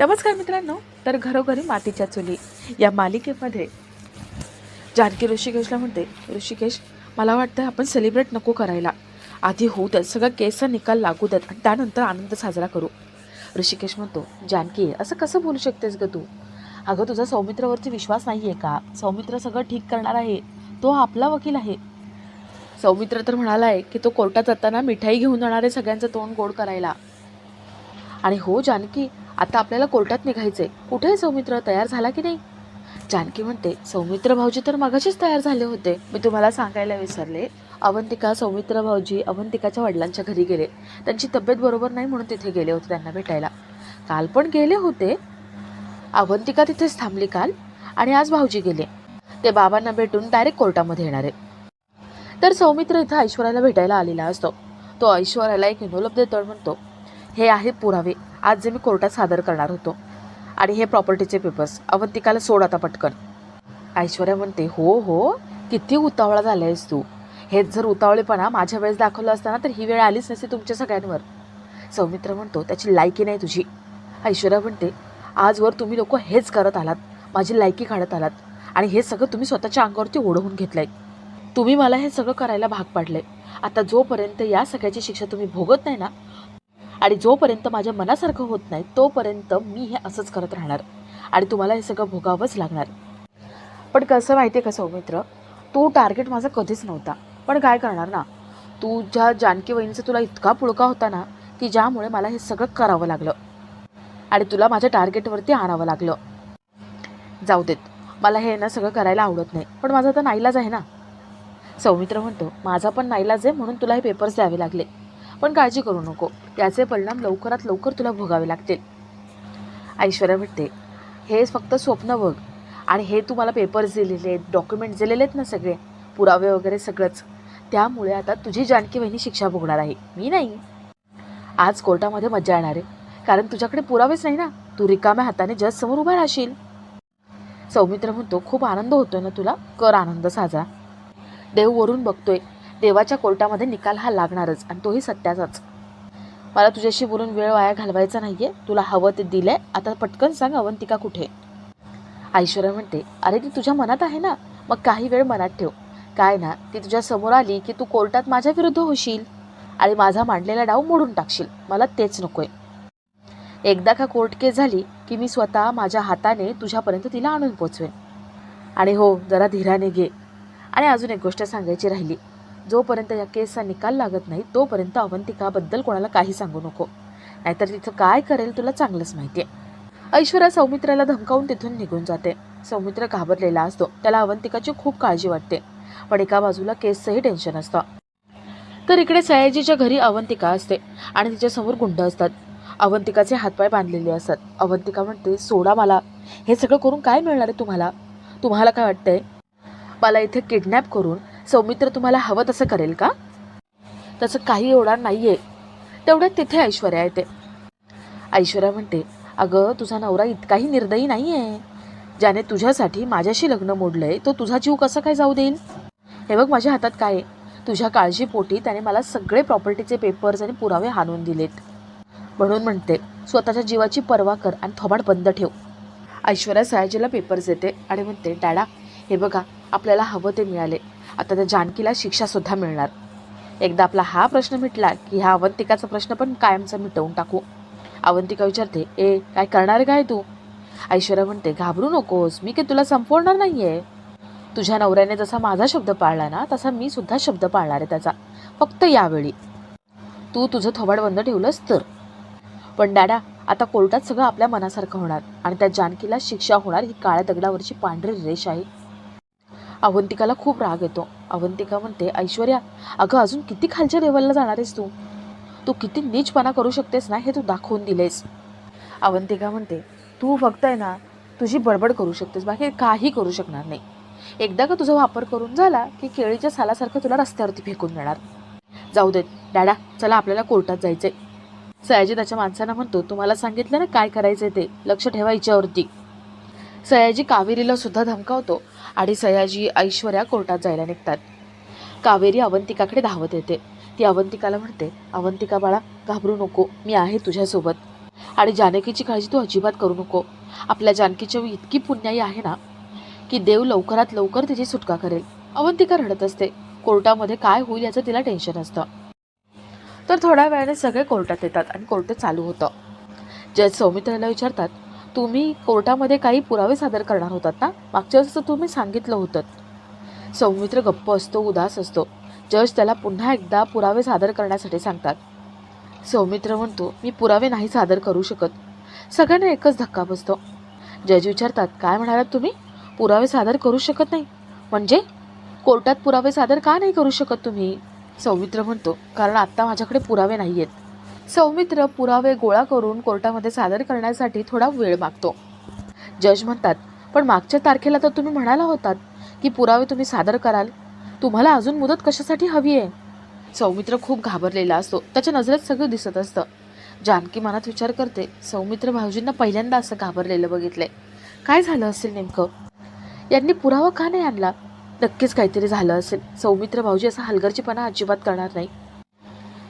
नमस्कार मित्रांनो तर घरोघरी मातीच्या चुली या मालिकेमध्ये जानकी ऋषिकेशला म्हणते ऋषिकेश मला वाटतं आपण सेलिब्रेट नको करायला. आधी होऊ द्यात सगळं केसचा निकाल लागू द्यात आणि त्यानंतर आनंद साजरा करू. ऋषिकेश म्हणतो जानकी असं कसं बोलू शकतेस ग तू? अगं तुझा सौमित्रावरती विश्वास नाही आहे का? सौमित्र सगळं ठीक करणार आहे. तो आपला वकील आहे. सौमित्र तर म्हणाला आहे की तो कोर्टात जाताना मिठाई घेऊन जाणार आहे सगळ्यांचं तोंड गोड करायला. आणि हो जानकी आता आपल्याला कोर्टात निघायचंय. कुठे सौमित्र तयार झाला की नाही? जानकी म्हणते सौमित्र भाऊजी तर मगाशीच तयार झाले होते. मी तुम्हाला सांगायला विसरले. अवंतिका सौमित्र भाऊजी अवंतिकाच्या वडिलांच्या घरी गेले. त्यांची तब्येत बरोबर नाही म्हणून तिथे गेले होते त्यांना भेटायला. काल पण गेले होते. अवंतिका तिथेच थांबली काल आणि आज भाऊजी गेले. ते बाबांना भेटून डायरेक्ट कोर्टामध्ये येणार. आहे तर सौमित्र इथं ऐश्वर्याला भेटायला आलेला असतो. तो ऐश्वर्याला एक इनोलप देतो म्हणतो. हे आहेत पुरावे. आज जे मी कोर्टात सादर करणार होतो. आणि हे प्रॉपर्टीचे पेपर्स अवंतिकाला सोड आता पटकन. ऐश्वर्या म्हणते हो हो किती उतावळा झाला आहेस तू. हेच जर उतावळेपणा माझ्या वेळेस दाखवलं असताना तर ही वेळ आलीच नसती तुमच्या सगळ्यांवर. सौमित्र म्हणतो त्याची लायकी नाही तुझी. ऐश्वर्या म्हणते आजवर तुम्ही लोक हेच करत आलात. माझी लायकी काढत आलात. आणि हे सगळं तुम्ही स्वतःच्या अंगावरती ओढवून घेतलंय. तुम्ही मला हे सगळं करायला भाग पाडलंय. आता जोपर्यंत या सगळ्याची शिक्षा तुम्ही भोगत नाही ना आणि जोपर्यंत माझ्या मनासारखं होत नाही तोपर्यंत मी हे असंच करत राहणार. आणि तुम्हाला हे सगळं भोगावंच लागणार. पण कसं माहिती आहे का सौमित्र? तू टार्गेट माझा कधीच नव्हता. पण काय करणार ना? तुझ्या जानकी वहिनीचा तुला इतका पुळका होता ना की ज्यामुळे मला हे सगळं करावं लागलं. आणि तुला माझ्या टार्गेटवरती आणावं लागलं. जाऊ देत. मला हे ना सगळं करायला आवडत नाही. पण माझा आता नाईलाज आहे ना. सौमित्र म्हणतो माझा पण नाईलाज आहे म्हणून तुला हे पेपर्स द्यावे लागले. पण काळजी करू नको. त्याचे परिणाम लवकरात लवकर तुला भोगावे लागतील. ऐश्वर्या म्हणते हे फक्त स्वप्न बघ. आणि हे तू मला पेपर्स दिलेले आहेत डॉक्युमेंट्स दिलेले आहेत ना सगळे पुरावे वगैरे सगळंच. त्यामुळे आता तुझी जानकी बहिणी शिक्षा भोगणार आहे. मी नाही. आज कोर्टामध्ये मजा येणार आहे. कारण तुझ्याकडे पुरावेच नाही ना. तू रिकाम्या हाताने जज समोर उभा राहशील. सौमित्र म्हणतो खूप आनंद होतोय ना तुला? कर आनंद साजरा. देव वरून बघतोय. देवाच्या कोर्टामध्ये निकाल हा लागणारच आणि तोही सत्याचाच. मला तुझ्याशी बोलून वेळ वाया घालवायचा नाही आहे तुला हवं ते दिलंय. आता पटकन सांग अवंतिका कुठे ऐश्वर्या म्हणते अरे ती तुझ्या मनात आहे ना? मग काही वेळ मनात ठेव. काय ना ती तुझ्या समोर आली की तू कोर्टात माझ्या विरुद्ध होशील. आणि माझा मांडलेला डाव मोडून टाकशील. मला तेच नकोय. एकदा का कोर्ट केस झाली की मी स्वतः माझ्या हाताने तुझ्यापर्यंत तिला आणून पोचवेन. आणि हो जरा धीराने घे. आणि अजून एक गोष्ट सांगायची राहिली. जोपर्यंत या केसचा निकाल लागत नाही तोपर्यंत अवंतिकाबद्दल कोणाला काही सांगू नको. नाहीतर तिथं काय करेल तुला चांगलंच माहिती आहे ऐश्वर्या सौमित्राला धमकावून तिथून निघून जाते. सौमित्र घाबरलेला असतो. त्याला अवंतिकाची खूप काळजी वाटते. पण एका बाजूला केसचंही टेन्शन असतं. तर इकडे सयाजीच्या घरी अवंतिका असते आणि तिच्यासमोर गुंड असतात. अवंतिकाचे हातपाय बांधलेले असतात. अवंतिका म्हणते सोडा मला. हे सगळं करून काय मिळणार आहे तुम्हाला? तुम्हाला काय वाटतंय? मला इथे किडनॅप करून सौमित्र तुम्हाला हवं तसं करेल का? तसं काही होणार नाही आहे तेवढ्यात तिथे ऐश्वर्या येते. ऐश्वर्या म्हणते अगं तुझा नवरा इतकाही निर्दयी नाही आहे ज्याने तुझ्यासाठी माझ्याशी लग्न मोडलंय तो तुझा जीव कसं काय जाऊ देईल हे बघ माझ्या हातात काय आहे. तुझ्या काळजीपोटी त्याने मला सगळे प्रॉपर्टीचे पेपर्स आणि पुरावे हाणून दिलेत. म्हणून म्हणते स्वतःच्या जीवाची पर्वा कर आणि थोबाड बंद ठेव. ऐश्वर्या सयाजीला पेपर्स देते आणि म्हणते डॅडा हे बघा आपल्याला हवं ते मिळाले. आता त्या जानकीला शिक्षासुद्धा मिळणार. एकदा आपला हा प्रश्न मिटला की ह्या अवंतिकाचा प्रश्न पण कायमचा मिटवून टाकू. अवंतिका विचारते ए काय करणार काय तू? ऐश्वर्या म्हणते घाबरू नकोस मी काही तुला संपवणार नाही आहे तुझ्या नवऱ्याने जसा माझा शब्द पाळला ना तसा मी सुद्धा शब्द पाळणार आहे त्याचा. फक्त यावेळी. तू तुझं थोबाड बंद ठेवलंस तर. पण डॅडा आता कोर्टात सगळं आपल्या मनासारखं होणार आणि त्या जानकीला शिक्षा होणार ही काळ्या दगडावरची पांढरी रेष आहे. अवंतिकाला खूप राग येतो. अवंतिका म्हणते ऐश्वर्या अगं अजून किती खालच्या लेवलला जाणार आहेस तू? तू किती नीचपणा करू शकतेस ना हे तू दाखवून दिलेस. अवंतिका म्हणते तू फक्त आहे ना तुझी बडबड करू शकतेस बाकी काही करू शकणार नाही. एकदा का तुझा वापर करून झाला की केळीच्या सालासारखं तुला रस्त्यावरती फेकून देणार. जाऊ देत डॅडा चला आपल्याला कोर्टात जायचंय. सयाजी त्याच्या माणसांना म्हणतो तुम्हाला सांगितलं ना काय करायचंय ते? लक्ष ठेवा हिच्यावरती. सयाजी कावेरीला सुद्धा धमकावतो आणि सयाजी ऐश्वर्या कोर्टात जायला निघतात. कावेरी अवंतिकाकडे धावत येते. ती अवंतिकाला म्हणते अवंतिका बाळा घाबरू नको मी आहे तुझ्यासोबत. आणि जानकीची काळजी तू अजिबात करू नको. आपल्या जानकीची इतकी पुण्याई आहे ना की देव लवकरात लवकर तिची सुटका करेल. अवंतिका रडत असते. कोर्टामध्ये काय होईल याचं तिला टेन्शन असतं. तर थोड्या वेळाने सगळे कोर्टात येतात आणि कोर्ट चालू होतं. जज सौमित्राला विचारतात तुम्ही कोर्टामध्ये काही पुरावे सादर करणार होतात ना? मागच्या वेळेस तुम्ही सांगितलं होतं. सौमित्र गप्प असतो उदास असतो. जज त्याला पुन्हा एकदा पुरावे सादर करण्यासाठी सांगतात. सौमित्र म्हणतो मी पुरावे नाही सादर करू शकत. सगळ्यांना एकच धक्का बसतो. जज विचारतात काय म्हणालात तुम्ही? पुरावे सादर करू शकत नाही? म्हणजे? कोर्टात पुरावे सादर का नाही करू शकत तुम्ही? सौमित्र म्हणतो कारण आत्ता माझ्याकडे पुरावे नाही आहेत सौमित्र पुरावे गोळा करून कोर्टामध्ये सादर करण्यासाठी थोडा वेळ मागतो. जज म्हणतात पण मागच्या तारखेला तर तुम्ही म्हणाला होतात की पुरावे तुम्ही सादर कराल. तुम्हाला अजून मुदत कशासाठी हवी आहे? सौमित्र खूप घाबरलेला असतो. त्याच्या नजरेत सगळं दिसत असतं. जानकी मनात विचार करते सौमित्र भाऊजींना पहिल्यांदा असं घाबरलेलं बघितलंय. काय झालं असेल नेमकं? यांनी पुरावा का नाही आणला? नक्कीच काहीतरी झालं असेल. सौमित्र भाऊजी असा हलगर्जीपणा अजिबात करणार नाही.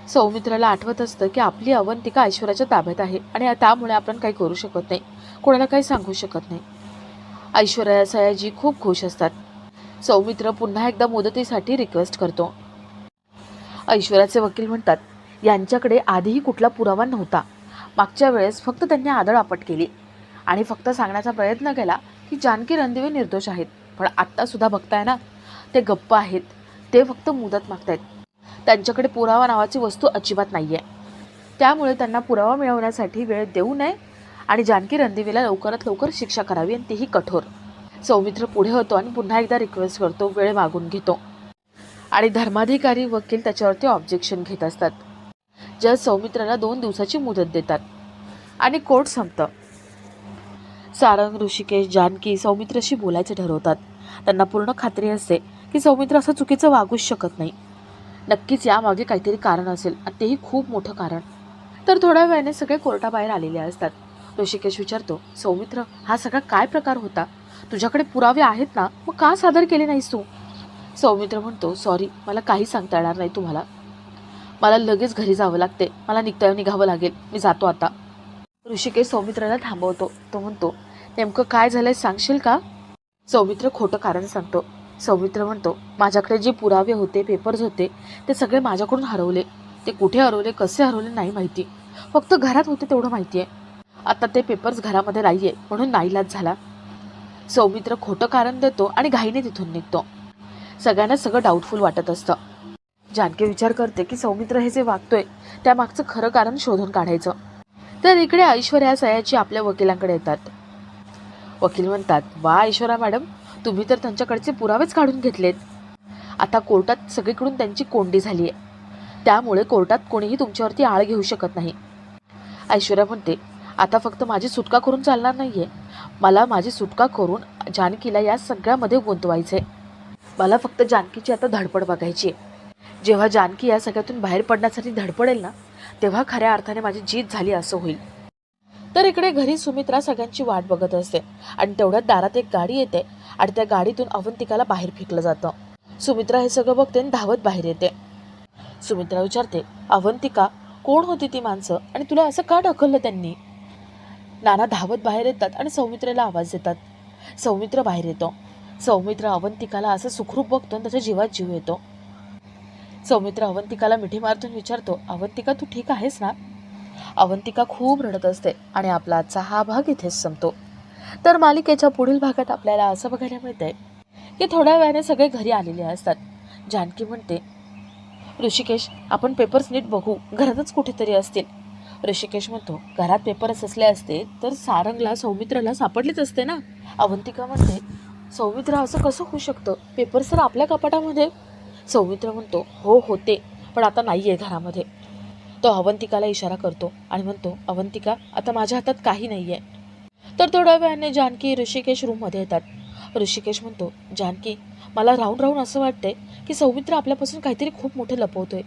सौमित्राला आठवत असतं की आपली अवंतिका ऐश्वर्याच्या ताब्यात आहे आणि त्यामुळे आपण काही करू शकत नाही. कोणाला काही सांगू शकत नाही. ऐश्वर्या सयाजी खूप खुश असतात. सौमित्र पुन्हा एकदा मुदतीसाठी रिक्वेस्ट करतो. ऐश्वर्याचे वकील म्हणतात यांच्याकडे आधीही कुठला पुरावा नव्हता. मागच्या वेळेस फक्त त्यांनी आदळआपट केली आणि फक्त सांगण्याचा प्रयत्न केला की जानकी रणदिवे निर्दोष आहेत. पण आत्तासुद्धा बघताय ना ते गप्प आहेत. ते फक्त मुदत मागतायत. त्यांच्याकडे पुरावा नावाची वस्तू अजिबात नाही आहे त्यामुळे त्यांना पुरावा मिळवण्यासाठी वेळ देऊ नये आणि जानकी रणदेवीला लवकरात लवकर शिक्षा करावी आणि तीही कठोर. सौमित्र पुढे होतो आणि पुन्हा एकदा रिक्वेस्ट करतो वेळ मागून घेतो. आणि धर्माधिकारी वकील त्याच्यावरती ऑब्जेक्शन घेत असतात. जज सौमित्राला दोन दिवसाची मुदत देतात. आणि कोर्ट संपतं. सारंग ऋषिकेश जानकी सौमित्रशी बोलायचे ठरवतात. त्यांना पूर्ण खात्री असते की सौमित्र असं चुकीचं वागूच शकत नाही. नक्कीच यामागे काहीतरी कारण असेल. आणि तेही खूप मोठं कारण. तर थोड्या वेळाने सगळे कोर्टाबाहेर आलेले असतात. ऋषिकेश विचारतो सौमित्र हा सगळा काय प्रकार होता? तुझ्याकडे पुरावे आहेत ना? मग का सादर केले नाहीस तू? सौमित्र म्हणतो सॉरी मला काही सांगता येणार नाही तुम्हाला. मला लगेच घरी जावं लागते. मला निघता निघावं लागेल. मी जातो आता. ऋषिकेश सौमित्राला थांबवतो. तो म्हणतो नेमकं काय झालंय सांगशील का? सौमित्र खोटं कारण सांगतो सौमित्र म्हणतो माझ्याकडे जे पुरावे होते पेपर्स होते ते सगळे माझ्याकडून हरवले. ते कुठे हरवले कसे हरवले नाही माहिती. फक्त घरात होते तेवढं माहिती आहे आता ते पेपर्स घरामध्ये नाही आहे म्हणून नाईलाज झाला. सौमित्र खोटं कारण देतो आणि घाईने तिथून निघतो. सगळ्यांना सगळं डाऊटफुल वाटत असतं. जानकी विचार करते की सौमित्र हे जे वागतोय त्यामागचं खरं कारण शोधून काढायचं. तर इकडे ऐश्वर्या सयाजी आपल्या वकिलांकडे येतात. वकील म्हणतात वा ऐश्वर्या मॅडम तुम्ही तर त्यांच्याकडचे पुरावेच काढून घेतलेत. आता कोर्टात सगळीकडून त्यांची कोंडी झाली आहे त्यामुळे कोर्टात कोणीही तुमच्यावरती आळ घेऊ शकत नाही. ऐश्वर्या म्हणते आता फक्त माझी सुटका करून चालणार नाही आहे मला माझी सुटका करून जानकीला या सगळ्यामध्ये गुंतवायचं आहे मला फक्त जानकीची आता धडपड बघायची आहे जेव्हा जानकी या सगळ्यातून बाहेर पडण्यासाठी धडपडेल ना तेव्हा खऱ्या अर्थाने माझी जीत झाली असं होईल. तर इकडे घरी सुमित्रा सगळ्यांची वाट बघत असते. आणि तेवढ्यात दारात एक गाडी येते आणि त्या गाडीतून अवंतिकाला बाहेर फेकलं जातं. सुमित्रा हे सगळं बघते आणि धावत बाहेर येते. सुमित्रा विचारते अवंतिका कोण होती ती माणसं? आणि तुला असं का ढकललं त्यांनी? नाना धावत बाहेर येतात आणि सौमित्रेला आवाज देतात. सौमित्र बाहेर येतो. सौमित्र अवंतिकाला असं सुखरूप बघतो आणि त्याच्या जीवात जीव येतो. सौमित्र अवंतिकाला मिठी मारतून विचारतो अवंतिका तू ठीक आहेस ना? अवंतिका खूप रडत असते आणि आपला आजचा हा भाग इथेच संपतो. तर मालिकेच्या पुढील भागात आपल्याला असं बघायला मिळतंय की थोड्या वेळाने सगळे घरी आलेले असतात. जानकी म्हणते ऋषिकेश आपण पेपर्स नीट बघू. घरातच कुठेतरी असतील. ऋषिकेश म्हणतो घरात पेपर्स असले असते तर सारंगला सौमित्रला सापडलीच असते ना. अवंतिका म्हणते सौमित्र असं कसं होऊ शकतं? पेपर्स तर आपल्या कपाटामध्ये. सौमित्र म्हणतो हो होते. पण आता नाही आहे घरामध्ये. तो अवंतिकाला इशारा करतो आणि म्हणतो अवंतिका आता माझ्या हातात काही नाही आहे तर थोड्या वेळाने जानकी ऋषिकेश रूममध्ये येतात. ऋषिकेश म्हणतो जानकी मला राहून राहून असं वाटतंय की सौमित्र आपल्यापासून काहीतरी खूप मोठं लपवतोय.